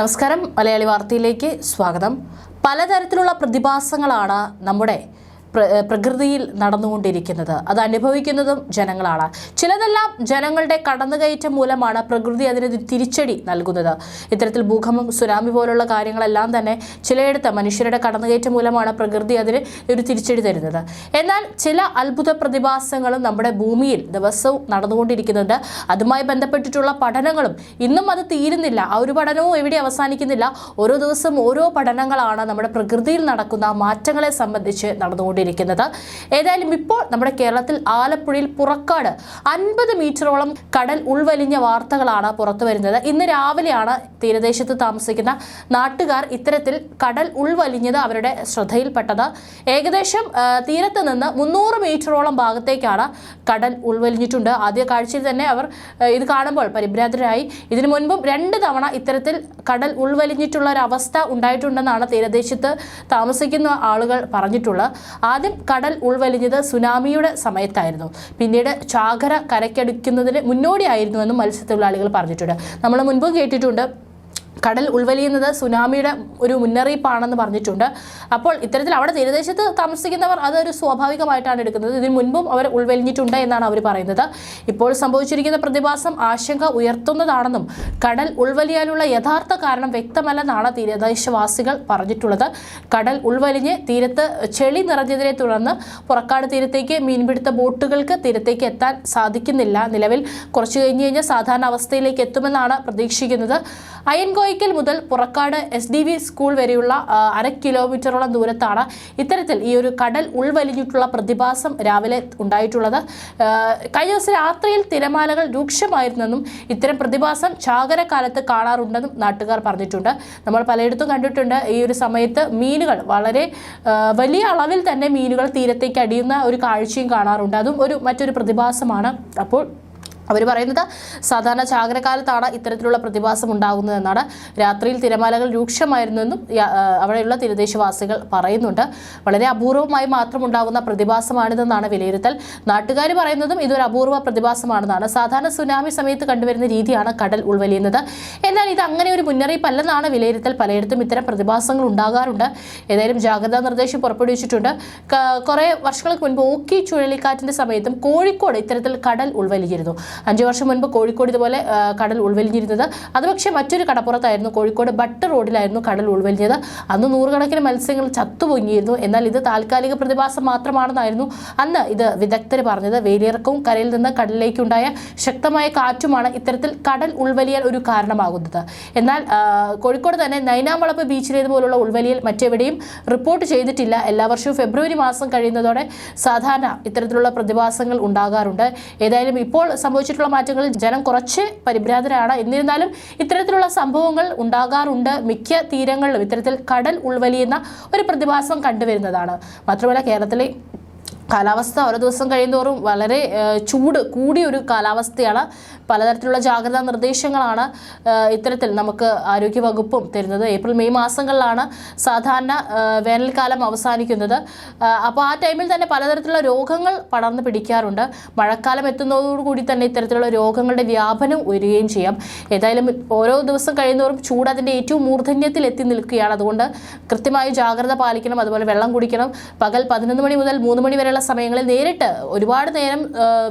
നമസ്കാരം. മലയാളി വാർത്തയിലേക്ക് സ്വാഗതം. പലതരത്തിലുള്ള പ്രതിഭാസങ്ങളാണ് നമ്മുടെ പ്രകൃതിയിൽ നടന്നുകൊണ്ടിരിക്കുന്നത്. അത് അനുഭവിക്കുന്നതും ജനങ്ങളാണ്. ചിലതെല്ലാം ജനങ്ങളുടെ കടന്നുകയറ്റം മൂലമാണ് പ്രകൃതി അതിന് തിരിച്ചടി നൽകുന്നത്. ഇത്തരത്തിൽ ഭൂകമ്പം സുനാമി പോലുള്ള കാര്യങ്ങളെല്ലാം തന്നെ ചിലയിടത്ത് മനുഷ്യരുടെ കടന്നുകയറ്റം മൂലമാണ് പ്രകൃതി അതിന് ഒരു തിരിച്ചടി തരുന്നത്. എന്നാൽ ചില അത്ഭുത പ്രതിഭാസങ്ങളും നമ്മുടെ ഭൂമിയിൽ ദിവസവും നടന്നുകൊണ്ടിരിക്കുന്നുണ്ട്. അതുമായി ബന്ധപ്പെട്ടിട്ടുള്ള പഠനങ്ങളും ഇന്നും അത് തീരുന്നില്ല. ആ ഒരു പഠനവും എവിടെ അവസാനിക്കുന്നില്ല. ഓരോ ദിവസം ഓരോ പഠനങ്ങളാണ് നമ്മുടെ പ്രകൃതിയിൽ നടക്കുന്ന മാറ്റങ്ങളെ സംബന്ധിച്ച് നടന്നുകൊണ്ടിരിക്കുന്നത്. ഏതായാലും ഇപ്പോൾ നമ്മുടെ കേരളത്തിൽ ആലപ്പുഴയിൽ പുറക്കാട് അൻപത് മീറ്ററോളം കടൽ ഉൾവലിഞ്ഞ വാർത്തകളാണ് പുറത്തു വരുന്നത്. ഇന്ന് രാവിലെയാണ് തീരദേശത്ത് താമസിക്കുന്ന നാട്ടുകാർ ഇത്തരത്തിൽ കടൽ ഉൾവലിഞ്ഞത് അവരുടെ ശ്രദ്ധയിൽപ്പെട്ടത്. ഏകദേശം തീരത്ത് നിന്ന് മുന്നൂറ് മീറ്ററോളം ഭാഗത്തേക്കാണ് കടൽ ഉൾവലിഞ്ഞിട്ടുണ്ട്. ആദ്യ കാഴ്ചയിൽ തന്നെ അവർ ഇത് കാണുമ്പോൾ പരിഭ്രാന്തരായി. ഇതിനു മുൻപും രണ്ട് തവണ ഇത്തരത്തിൽ കടൽ ഉൾവലിഞ്ഞിട്ടുള്ള ഒരു അവസ്ഥ ഉണ്ടായിട്ടുണ്ടെന്നാണ് തീരദേശത്ത് താമസിക്കുന്ന ആളുകൾ പറഞ്ഞിട്ടുള്ളത്. ആദ്യം കടൽ ഉൾവലിഞ്ഞത് സുനാമിയുടെ സമയത്തായിരുന്നു. പിന്നീട് ചാകര കരയ്ക്കടിക്കുന്നതിന് മുന്നോടിയായിരുന്നുവെന്നും മത്സ്യത്തൊഴിലാളികൾ പറഞ്ഞിട്ടുണ്ട്. നമ്മൾ മുൻപ് കേട്ടിട്ടുണ്ട്. കടൽ ഉൾവലിയുന്നത് സുനാമിയുടെ ഒരു മുന്നറിയിപ്പാണെന്ന് പറഞ്ഞിട്ടുണ്ട്. അപ്പോൾ ഇത്തരത്തിൽ അവിടെ തീരദേശത്ത് താമസിക്കുന്നവർ അതൊരു സ്വാഭാവികമായിട്ടാണ് എടുക്കുന്നത്. ഇതിന് മുൻപും അവർ ഉൾവലിഞ്ഞിട്ടുണ്ട് എന്നാണ് അവർ പറയുന്നത്. ഇപ്പോൾ സംഭവിച്ചിരിക്കുന്ന പ്രതിഭാസം ആശങ്ക ഉയർത്തുന്നതാണെന്നും കടൽ ഉൾവലിയാനുള്ള യഥാർത്ഥ കാരണം വ്യക്തമല്ലെന്നാണ് തീരദേശവാസികൾ പറഞ്ഞിട്ടുള്ളത്. കടൽ ഉൾവലിഞ്ഞ് തീരത്ത് ചെളി നിറഞ്ഞതിനെ തുടർന്ന് പുറക്കാട് തീരത്തേക്ക് മീൻപിടുത്ത ബോട്ടുകൾക്ക് തീരത്തേക്ക് എത്താൻ സാധിക്കുന്നില്ല. നിലവിൽ കുറച്ചു കഴിഞ്ഞ് കഴിഞ്ഞാൽ സാധാരണ അവസ്ഥയിലേക്ക് എത്തുമെന്നാണ് പ്രതീക്ഷിക്കുന്നത്. അയൻകോയിക്കൽ മുതൽ Purakkad S D V school വരെയുള്ള അര കിലോമീറ്ററോളം ദൂരത്താണ് ഇത്തരത്തിൽ ഈ ഒരു കടൽ ഉൾവലിഞ്ഞിട്ടുള്ള പ്രതിഭാസം രാവിലെ ഉണ്ടായിട്ടുള്ളത്. കഴിഞ്ഞ ദിവസം രാത്രിയിൽ തിരമാലകൾ രൂക്ഷമായിരുന്നെന്നും ഇത്തരം പ്രതിഭാസം ചാകരക്കാലത്ത് കാണാറുണ്ടെന്നും നാട്ടുകാർ പറഞ്ഞിട്ടുണ്ട്. നമ്മൾ പലയിടത്തും കണ്ടിട്ടുണ്ട് ഈ ഒരു സമയത്ത് മീനുകൾ വളരെ വലിയ അളവിൽ തന്നെ മീനുകൾ തീരത്തേക്ക് അടിയുന്ന ഒരു കാഴ്ചയും കാണാറുണ്ട്. അതും ഒരു മറ്റൊരു പ്രതിഭാസമാണ്. അപ്പോൾ അവർ പറയുന്നത് സാധാരണ ചാകരക്കാലത്താണ് ഇത്തരത്തിലുള്ള പ്രതിഭാസം ഉണ്ടാകുന്നതെന്നാണ് രാത്രിയിൽ തിരമാലകൾ രൂക്ഷമായിരുന്നെന്നും അവിടെയുള്ള തീരദേശവാസികൾ പറയുന്നുണ്ട്. വളരെ അപൂർവമായി മാത്രം ഉണ്ടാകുന്ന പ്രതിഭാസമാണിതെന്നാണ് വിലയിരുത്തൽ. നാട്ടുകാർ പറയുന്നതും ഇതൊരു അപൂർവ പ്രതിഭാസമാണെന്നാണ്. സാധാരണ സുനാമി സമയത്ത് കണ്ടുവരുന്ന രീതിയാണ് കടൽ ഉൾവലിയുന്നത്. എന്നാൽ ഇത് അങ്ങനെ ഒരു മുന്നറിയിപ്പല്ലെന്നാണ് വിലയിരുത്തൽ. പലയിടത്തും ഇത്തരം പ്രതിഭാസങ്ങൾ ഉണ്ടാകാറുണ്ട്. ഏതായാലും ജാഗ്രതാ നിർദ്ദേശം പുറപ്പെടുവിച്ചിട്ടുണ്ട്. കുറേ വർഷങ്ങൾക്ക് മുൻപ് ഓക്കി ചുഴലിക്കാറ്റിന്റെ സമയത്തും കോഴിക്കോട് ഇത്തരത്തിൽ കടൽ ഉൾവലിഞ്ഞിരുന്നു. അഞ്ചു വർഷം മുൻപ് കോഴിക്കോട് ഇതുപോലെ കടൽ ഉൾവലിഞ്ഞിരുന്നത്. അത് പക്ഷേ മറ്റൊരു കടപ്പുറത്തായിരുന്നു. കോഴിക്കോട് ബട്ട് റോഡിലായിരുന്നു കടൽ ഉൾവലിഞ്ഞത്. അന്ന് നൂറുകണക്കിന് മത്സ്യങ്ങൾ ചത്തുപൊങ്ങിയിരുന്നു. എന്നാൽ ഇത് താൽക്കാലിക പ്രതിഭാസം മാത്രമാണെന്നായിരുന്നു അന്ന് ഇത് വിദഗ്ധർ പറഞ്ഞത്. വേലിയിറക്കവും കരയിൽ നിന്ന് കടലിലേക്കുണ്ടായ ശക്തമായ കാറ്റുമാണ് ഇത്തരത്തിൽ കടൽ ഉൾവലിയാൻ ഒരു കാരണമാകുന്നത്. എന്നാൽ കോഴിക്കോട് തന്നെ നൈനാമളപ്പ് ബീച്ചിലേതുപോലുള്ള ഉൾവലിയൽ മറ്റെവിടെയും റിപ്പോർട്ട് ചെയ്തിട്ടില്ല. എല്ലാ വർഷവും ഫെബ്രുവരി മാസം കഴിയുന്നതോടെ സാധാരണ ഇത്തരത്തിലുള്ള പ്രതിഭാസങ്ങൾ ഉണ്ടാകാറുണ്ട്. ഏതായാലും ഇപ്പോൾ സംഭവിച്ചിട്ടുള്ള മാറ്റങ്ങളിൽ ജനം കുറച്ച് പരിഭ്രാന്തരാണ്. എന്നിരുന്നാലും ഇത്തരത്തിലുള്ള സംഭവങ്ങൾ ഉണ്ടാകാറുണ്ട്. മിക്ക തീരങ്ങളിലും ഇത്തരത്തിൽ കടൽ ഉൾവലിയുന്ന ഒരു പ്രതിഭാസം കണ്ടുവരുന്നതാണ്. മാത്രമല്ല കേരളത്തിലെ കാലാവസ്ഥ ഓരോ ദിവസം കഴിയുന്തോറും വളരെ ചൂട് കൂടിയ ഒരു കാലാവസ്ഥയാണ് പലതരത്തിലുള്ള ജാഗ്രതാ നിർദ്ദേശങ്ങളാണ് ഇത്തരത്തിൽ നമുക്ക് ആരോഗ്യവകുപ്പും തരുന്നത്. ഏപ്രിൽ മെയ് മാസങ്ങളിലാണ് സാധാരണ വേനൽക്കാലം അവസാനിക്കുന്നത്. അപ്പോൾ ആ ടൈമിൽ തന്നെ പലതരത്തിലുള്ള രോഗങ്ങൾ പടർന്നു പിടിക്കാറുണ്ട്. മഴക്കാലം എത്തുന്നതോടുകൂടി തന്നെ ഇത്തരത്തിലുള്ള രോഗങ്ങളുടെ വ്യാപനം ഉയരുകയും ചെയ്യാം. ഏതായാലും ഓരോ ദിവസം കഴിയുന്നവരും ചൂട് അതിന്റെ ഏറ്റവും മൂർധന്യത്തിൽ എത്തി നിൽക്കുകയാണ്. അതുകൊണ്ട് കൃത്യമായി ജാഗ്രത പാലിക്കണം അതുപോലെ വെള്ളം കുടിക്കണം. പകൽ പതിനൊന്ന് മണി മുതൽ മൂന്ന് മണി വരെയുള്ള സമയങ്ങളിൽ നേരിട്ട് ഒരുപാട് നേരം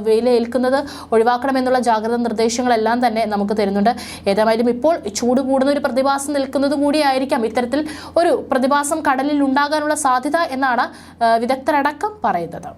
വെയിലേൽക്കുന്നത് ഒഴിവാക്കണമെന്നുള്ള ജാഗ്രതാ നിർദ്ദേശങ്ങളെല്ലാം തന്നെ നമുക്ക് തരുന്നുണ്ട്. ഏതായാലും ഇപ്പോൾ ചൂട് കൂടുന്ന ഒരു പ്രതിഭാസം നിൽക്കുന്നത് കൂടിയായിരിക്കാം ഇത്തരത്തിൽ ഒരു പ്രതിഭാസം കടലിൽ ഉണ്ടാകാനുള്ള സാധ്യത എന്നാണ് വിദഗ്ധരടക്കം പറയുന്നത്.